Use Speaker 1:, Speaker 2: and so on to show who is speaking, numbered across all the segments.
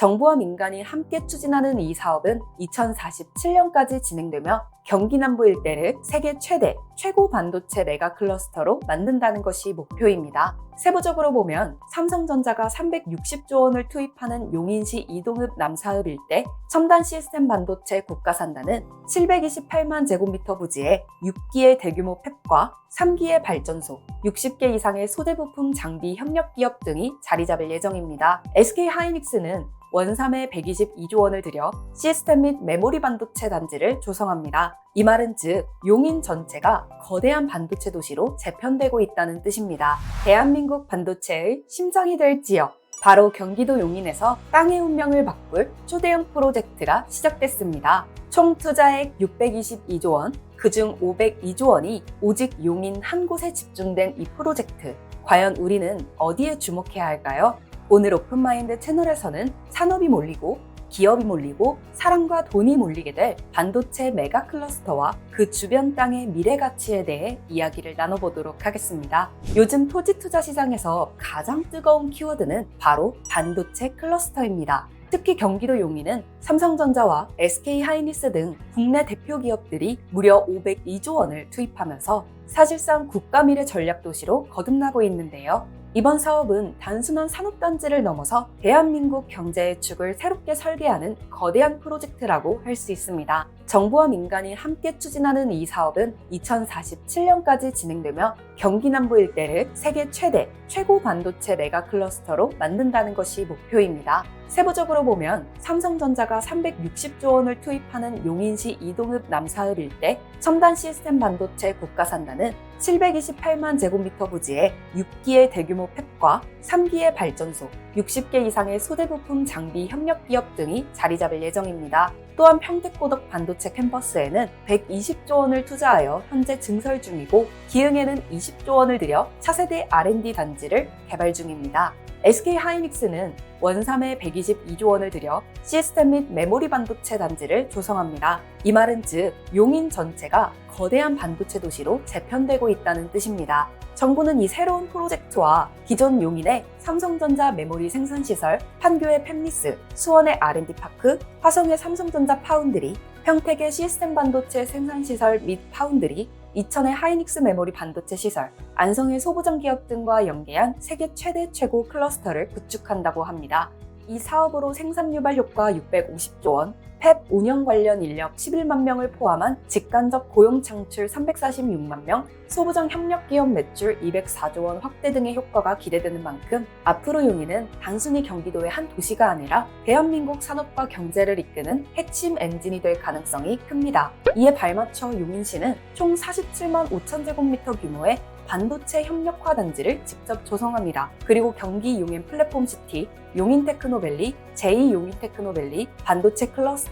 Speaker 1: 정부와 민간이 함께 추진하는 이 사업은 2047년까지 진행되며 경기 남부 일대를 세계 최대 최고 반도체 메가 클러스터로 만든다는 것이 목표입니다. 세부적으로 보면 삼성전자가 360조 원을 투입하는 용인시 이동읍 남사읍 일대 첨단 시스템 반도체 국가산단은 728만 제곱미터 부지에 6기의 대규모 팹과 3기의 발전소, 60개 이상의 소재 부품 장비 협력 기업 등이 자리 잡을 예정입니다. SK 하이닉스는 원삼에 122조 원을 들여 시스템 및 메모리 반도체 단지를 조성합니다. 이 말은 즉 용인 전체가 거대한 반도체 도시로 재편되고 있다는 뜻입니다. 대한민국 반도체의 심장이 될 지역 바로 경기도 용인에서 땅의 운명을 바꿀 초대형 프로젝트가 시작됐습니다. 총 투자액 622조 원, 그중 502조 원이 오직 용인 한 곳에 집중된 이 프로젝트. 과연 우리는 어디에 주목해야 할까요? 오늘 오픈마인드 채널에서는 산업이 몰리고 기업이 몰리고 사람과 돈이 몰리게 될 반도체 메가 클러스터와 그 주변 땅의 미래 가치에 대해 이야기를 나눠보도록 하겠습니다. 요즘 토지 투자 시장에서 가장 뜨거운 키워드는 바로 반도체 클러스터입니다. 특히 경기도 용인은 삼성전자와 SK 하이닉스 등 국내 대표 기업들이 무려 502조 원을 투입하면서 사실상 국가 미래 전략 도시로 거듭나고 있는데요. 이번 사업은 단순한 산업단지를 넘어서 대한민국 경제의 축을 새롭게 설계하는 거대한 프로젝트라고 할 수 있습니다. 정부와 민간이 함께 추진하는 이 사업은 2047년까지 진행되며 경기 남부 일대를 세계 최대 최고 반도체 메가 클러스터로 만든다는 것이 목표입니다. 세부적으로 보면 삼성전자가 360조 원을 투입하는 용인시 이동읍 남사읍 일대 첨단 시스템 반도체 국가산단은 728만 제곱미터 부지에 6기의 대규모 팹과 3기의 발전소, 60개 이상의 소재 부품 장비 협력 기업 등이 자리 잡을 예정입니다. 또한 평택고덕 반도체 캠퍼스에는 120조 원을 투자하여 현재 증설 중이고 기흥에는 20조 원을 들여 차세대 R&D 단지를 개발 중입니다. SK 하이닉스는 원삼에 122조 원을 들여 시스템 및 메모리 반도체 단지를 조성합니다. 이 말은 즉 용인 전체가 거대한 반도체 도시로 재편되고 있다는 뜻입니다. 정부는 이 새로운 프로젝트와 기존 용인의 삼성전자 메모리 생산시설, 판교의 팹리스, 수원의 R&D 파크, 화성의 삼성전자 파운드리, 평택의 시스템 반도체 생산시설 및 파운드리, 이천의 하이닉스 메모리 반도체 시설, 안성의 소부장 기업 등과 연계한 세계 최대 최고 클러스터를 구축한다고 합니다. 이 사업으로 생산 유발 효과 650조 원, 팹 운영 관련 인력 11만 명을 포함한 직간접 고용 창출 346만 명, 소부장 협력 기업 매출 204조 원 확대 등의 효과가 기대되는 만큼 앞으로 용인은 단순히 경기도의 한 도시가 아니라 대한민국 산업과 경제를 이끄는 핵심 엔진이 될 가능성이 큽니다. 이에 발맞춰 용인시는 총 47만 5천 제곱미터 규모의 반도체 협력화 단지를 직접 조성합니다. 그리고 경기 용인 플랫폼 시티, 용인 테크노밸리, 제2 용인 테크노밸리, 반도체 클러스터,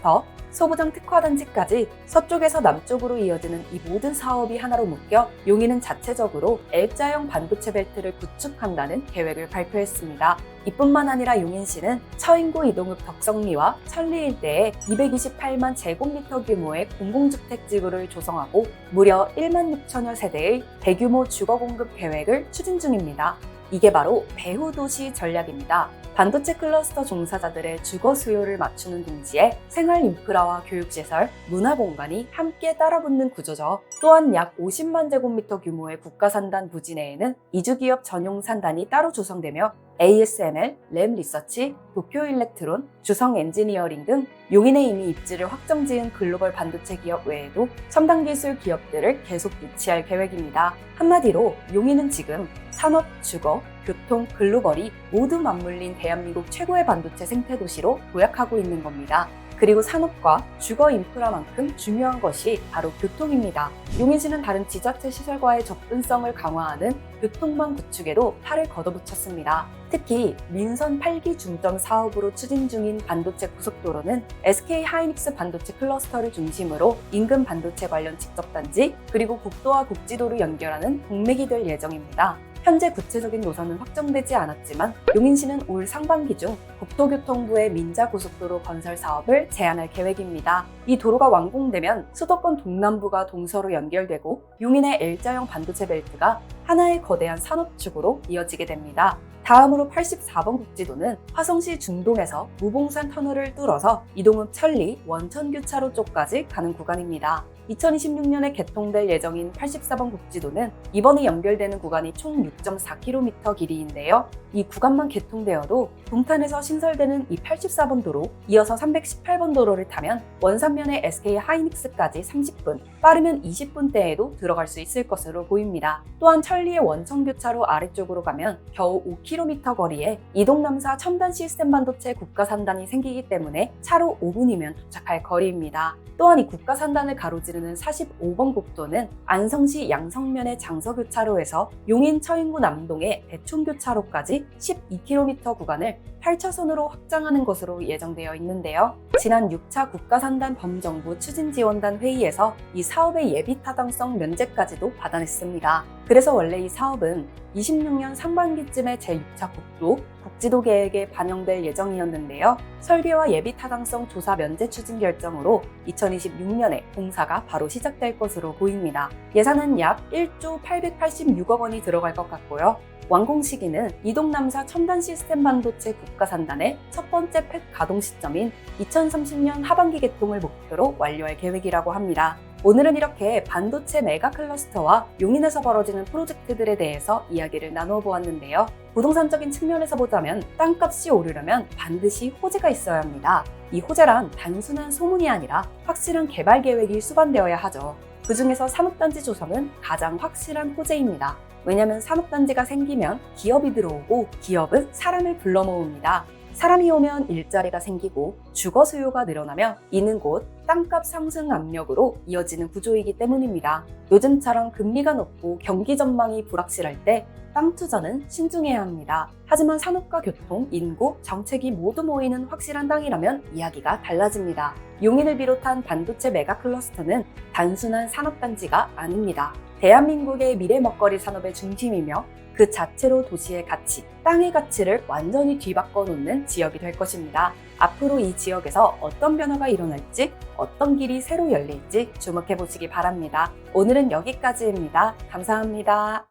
Speaker 1: 소부장 특화단지까지 서쪽에서 남쪽으로 이어지는 이 모든 사업이 하나로 묶여 용인은 자체적으로 L자형 반도체 벨트를 구축한다는 계획을 발표했습니다. 이뿐만 아니라 용인시는 처인구 이동읍 덕성리와 천리 일대에 228만 제곱미터 규모의 공공주택 지구를 조성하고 무려 1만 6천여 세대의 대규모 주거 공급 계획을 추진 중입니다. 이게 바로 배후 도시 전략입니다. 반도체 클러스터 종사자들의 주거 수요를 맞추는 동시에 생활 인프라와 교육시설, 문화 공간이 함께 따라붙는 구조죠. 또한 약 50만 제곱미터 규모의 국가산단 부지 내에는 이주기업 전용 산단이 따로 조성되며 ASML, 램 리서치, 도쿄 일렉트론, 주성 엔지니어링 등 용인에 이미 입지를 확정 지은 글로벌 반도체 기업 외에도 첨단 기술 기업들을 계속 유치할 계획입니다. 한마디로 용인은 지금 산업, 주거, 교통, 글로벌이 모두 맞물린 대한민국 최고의 반도체 생태 도시로 도약하고 있는 겁니다. 그리고 산업과 주거 인프라만큼 중요한 것이 바로 교통입니다. 용인시는 다른 지자체 시설과의 접근성을 강화하는 교통망 구축에도 팔을 걷어붙였습니다. 특히 민선 8기 중점 사업으로 추진 중인 반도체 고속도로는 SK 하이닉스 반도체 클러스터를 중심으로 인근 반도체 관련 직접단지 그리고 국도와 국지도를 연결하는 동맥이 될 예정입니다. 현재 구체적인 노선은 확정되지 않았지만 용인시는 올 상반기 중 국토교통부의 민자고속도로 건설 사업을 제안할 계획입니다. 이 도로가 완공되면 수도권 동남부가 동서로 연결되고 용인의 L자형 반도체 벨트가 하나의 거대한 산업축으로 이어지게 됩니다. 다음으로 84번 국지도는 화성시 중동에서 무봉산 터널을 뚫어서 이동읍 천리 원천교차로 쪽까지 가는 구간입니다. 2026년에 개통될 예정인 84번 국지도는 이번에 연결되는 구간이 총 6.4km 길이인데요. 이 구간만 개통되어도 동탄에서 신설되는 이 84번 도로, 이어서 318번 도로를 타면 원산면의 SK 하이닉스까지 30분, 빠르면 20분대에도 들어갈 수 있을 것으로 보입니다. 또한 천리의 원천교차로 아래쪽으로 가면 겨우 5km 거리에 이동남사 첨단 시스템 반도체 국가산단이 생기기 때문에 차로 5분이면 도착할 거리입니다. 또한 이 국가산단을 가로지르는 45번 국도는 안성시 양성면의 장서교차로에서 용인 처인구 남동의 대촌교차로까지 12km 구간을 8차선으로 확장하는 것으로 예정되어 있는데요. 지난 6차 국가산단 범정부 추진지원단 회의에서 이 사업의 예비 타당성 면제까지도 받아냈습니다. 그래서 원래 이 사업은 26년 상반기쯤에 제6차 국도 국 지도 계획에 반영될 예정이었는데요. 설계와 예비 타당성 조사 면제 추진 결정으로 2026년에 공사가 바로 시작될 것으로 보입니다. 예산은 약 1조 886억 원이 들어갈 것 같고요. 완공 시기는 이동남사 첨단 시스템 반도체 국가산단의 첫 번째 팩 가동 시점인 2030년 하반기 개통을 목표로 완료할 계획이라고 합니다. 오늘은 이렇게 반도체 메가 클러스터와 용인에서 벌어지는 프로젝트들에 대해서 이야기를 나누어 보았는데요. 부동산적인 측면에서 보자면 땅값이 오르려면 반드시 호재가 있어야 합니다. 이 호재란 단순한 소문이 아니라 확실한 개발 계획이 수반되어야 하죠. 그 중에서 산업단지 조성은 가장 확실한 호재입니다. 왜냐하면 산업단지가 생기면 기업이 들어오고 기업은 사람을 불러 모읍니다. 사람이 오면 일자리가 생기고 주거 수요가 늘어나며 이는 곧 땅값 상승 압력으로 이어지는 구조이기 때문입니다. 요즘처럼 금리가 높고 경기 전망이 불확실할 때 땅 투자는 신중해야 합니다. 하지만 산업과 교통, 인구, 정책이 모두 모이는 확실한 땅이라면 이야기가 달라집니다. 용인을 비롯한 반도체 메가 클러스터는 단순한 산업단지가 아닙니다. 대한민국의 미래 먹거리 산업의 중심이며 그 자체로 도시의 가치, 땅의 가치를 완전히 뒤바꿔 놓는 지역이 될 것입니다. 앞으로 이 지역에서 어떤 변화가 일어날지, 어떤 길이 새로 열릴지 주목해 보시기 바랍니다. 오늘은 여기까지입니다. 감사합니다.